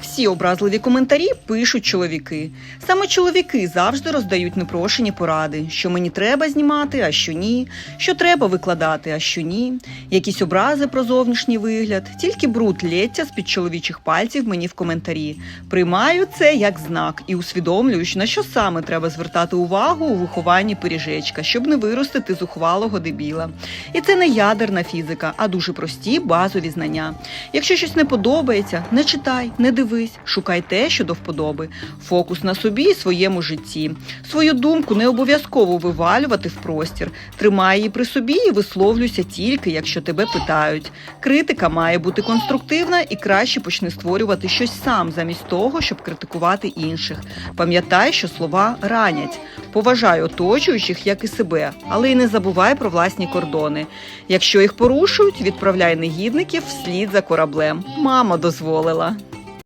Всі образливі коментарі пишуть чоловіки. Саме чоловіки завжди роздають непрошені поради, що мені треба знімати, а що ні, що треба викладати, а що ні. Якісь образи про зовнішній вигляд, тільки бруд лється з під чоловічих пальців мені в коментарі. Приймаю це як знак і усвідомлюю, на що саме треба звертати увагу у вихованні пиріжечка, щоб не виростити зухвалого дебіла. І це не ядерна фізика, а дуже прості базові знання. Якщо щось не подобається, не читай, не дивись, шукай те, що до вподоби. Фокус на собі і своєму житті. Свою думку не обов'язково вивалювати в простір. Тримай її при собі і висловлюйся тільки, якщо тебе питають. Критика має бути конструктивна і краще почни створювати щось сам, замість того, щоб критикувати інших. Пам'ятай, що слова ранять. Поважай оточуючих, як і себе, але й не забувай про власні кордони. Якщо їх порушують, відправляй негідників вслід за кораблем. Мама дозволила.